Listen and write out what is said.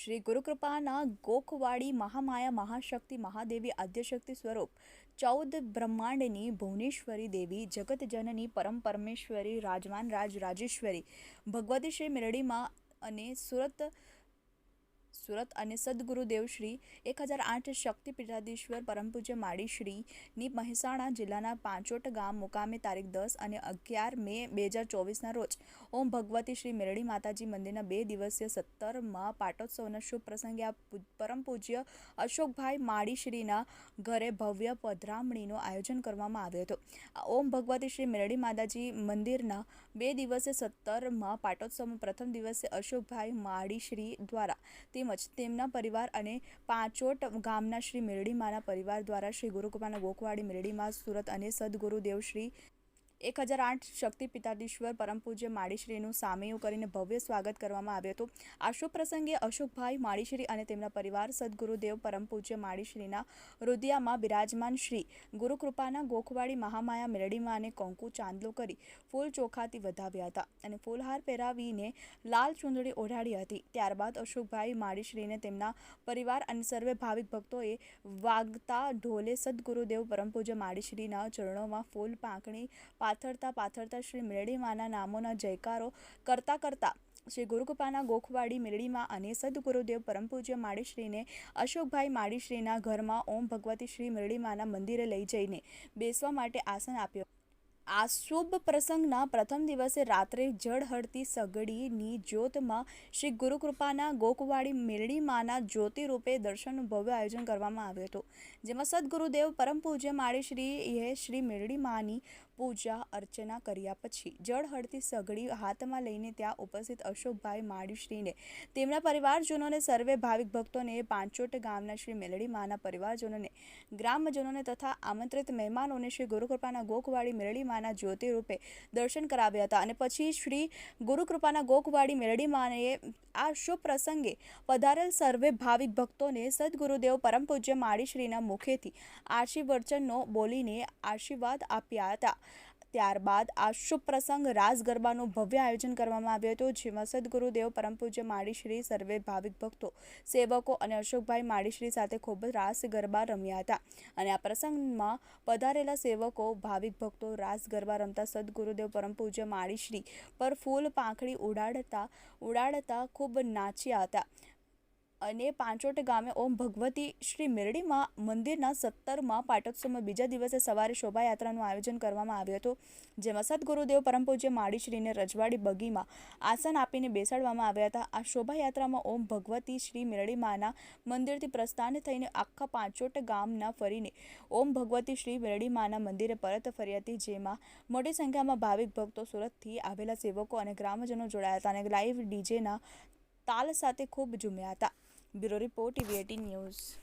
શ્રી ગુરુકૃપાના ગોખવાડી મહામાયા મહાશક્તિ મહાદેવી આદ્યશક્તિ સ્વરૂપ ચૌદ બ્રહ્માંડની ભુવનેશ્વરી દેવી, જગતજનની પરમ પરમેશ્વરી રાજમાન રાજ રાજેશ્વરી, ભગવતી શ્રી મેરડીમાં અને સુરત સુરત અને સદગુરુદેવ શ્રી એક હજાર આઠ શક્તિપીઠાધીશ્વર પરમ પૂજ્ય માળી શ્રીની મહેસાણા જિલ્લાના પાંચોટ ગામ મુકામે તારીખ દસ અને અગિયાર મે બે હજાર ચોવીસના રોજ ઓમ ભગવતી શ્રી મેરડી માતાજી મંદિરના બે દિવસીય સત્તરમાં પાટોત્સવના શુભ પ્રસંગે આ પરમ પૂજ્ય અશોકભાઈ માળી શ્રીના ઘરે ભવ્ય પધરામણીનું આયોજન કરવામાં આવ્યું હતું. ઓમ ભગવતી શ્રી મેરડી માતાજી મંદિરના બે દિવસે સત્તરમાં પાટોત્સવમાં પ્રથમ દિવસે અશોકભાઈ માળી શ્રી દ્વારા તેમજ તેમના પરિવાર અને પાંચોટ ગામના શ્રી મેરડીમાના પરિવાર દ્વારા શ્રી ગુરુકૃપાના ગોકવાડી મેરડીમાં સુરત અને સદગુરુદેવ શ્રી એક હજાર આઠ શક્તિ પિતાધીશ્વર પરમ પૂજ્ય માળીશ્રીનું સામેયું કરીને ભવ્ય સ્વાગત કરવામાં આવ્યું હતું. આ શુભ પ્રસંગે અશોકભાઈ માળીશ્રી અને તેમના પરિવાર સદગુરુદેવ પરમ પૂજ્ય માળીશ્રીના રુદિયામાં બિરાજમાન શ્રી ગુરુકૃપાના ગોખવાડી મહામાયા મેરડીમાં અને કોંકુ ચાંદલો કરી ફૂલ ચોખાથી વધાવ્યા હતા અને ફૂલહાર પહેરાવીને લાલ ચૂંદડી ઓઢાડી હતી. ત્યારબાદ અશોકભાઈ માળીશ્રીને તેમના પરિવાર અને સર્વે ભાવિક ભક્તોએ વાગતા ઢોલે સદગુરુદેવ પરમ પૂજ્ય માળીશ્રીના ચરણોમાં ફૂલ પાંખણી પાથરતા પાથરતા શ્રી મેરડીમાના નામોના જયકારો કરતા કરતા શ્રી ગુરુકૃપાના ગોખવાડી મેરડીમાં અને સદગુરુદેવ પરમ પૂજ્ય માળીશ્રીને અશોકભાઈ માળીશ્રીના ઘરમાં ઓમ ભગવતી શ્રી મેરડીમાના મંદિરે લઈ જઈને બેસવા માટે આસન આપ્યો. આ શુભ પ્રસંગના પ્રથમ દિવસે રાત્રે જળહળતી સગડીની જ્યોતમાં શ્રી ગુરુકૃપાના ગોકવાડી મેરડીમાના જ્યોતિ રૂપે દર્શનનું ભવ્ય આયોજન કરવામાં આવ્યું હતું. જેમાં સદગુરુદેવ પરમ પૂજ્ય માળીશ્રીએ શ્રી મેરડીમાની પૂજા અર્ચના કર્યા પછી જળ હળતી સગડી હાથમાં લઈને ત્યાં ઉપસ્થિત અશોકભાઈ માળીશ્રીને તેમના પરિવારજનોને સર્વે ભાવિક ભક્તોને પાંચોટ ગામના શ્રી મેલડી માના પરિવારજનોને, ગ્રામજનોને તથા આમંત્રિત મહેમાનોને શ્રી ગુરુકૃપાના ગોકવાડી મેરડીમાના જ્યોતિ રૂપે દર્શન કરાવ્યા હતા. અને પછી શ્રી ગુરુકૃપાના ગોકવાડી મેરડીમાને આ શુભ પ્રસંગે પધારેલ સર્વે ભાવિક ભક્તોને સદગુરુદેવ પરમ પૂજ્ય માળીશ્રીના મુખેથી આશીર્વચનો બોલીને આશીર્વાદ આપ્યા હતા. ત્યારબાદ આ શુભ પ્રસંગ રાસ ગરબાનું ભવ્ય આયોજન કરવામાં આવ્યું હતું, જેમાં સદગુરુદેવ, પરમ પૂજ્ય માળીશ્રી સર્વે ભાવિક ભક્તો, સેવકો અને અશોકભાઈ માળીશ્રી સાથે ખૂબ રાસ ગરબા રમ્યા હતા. અને આ પ્રસંગમાં પધારેલા સેવકો, ભાવિક ભક્તો, રાસ ગરબા રમતા સદગુરુદેવ, પરમ પૂજ્ય માળીશ્રી પર ફૂલ પાંખડી ઉડાડતા ઉડાડતા ખૂબ નાચ્યા હતા. અને પાંચોટ ગામે ઓમ ભગવતી શ્રી મેરડીમાં મંદિરના સત્તરમાં પાટોત્સવમાં બીજા દિવસે સવારે શોભાયાત્રાનું આયોજન કરવામાં આવ્યું હતું, જેમાં સદગુરુદેવ પરમ પૂજ્ય માળીશ્રીને રજવાડી બગીમાં આસન આપીને બેસાડવામાં આવ્યા હતા. આ શોભાયાત્રામાં ઓમ ભગવતી શ્રી મેરડીમાના મંદિરથી પ્રસ્થાન થઈને આખા પાંચોટ ગામના ફરીને ઓમ ભગવતી શ્રી મેરડીમાના મંદિરે પરત ફરી હતી, જેમાં મોટી સંખ્યામાં ભાવિક ભક્તો સુરતથી આવેલા સેવકો અને ગ્રામજનો જોડાયા હતા અને લાઈવ ડીજેના તાલ સાથે ખૂબ ઝૂમ્યા હતા. Bureau Report, EVIT News.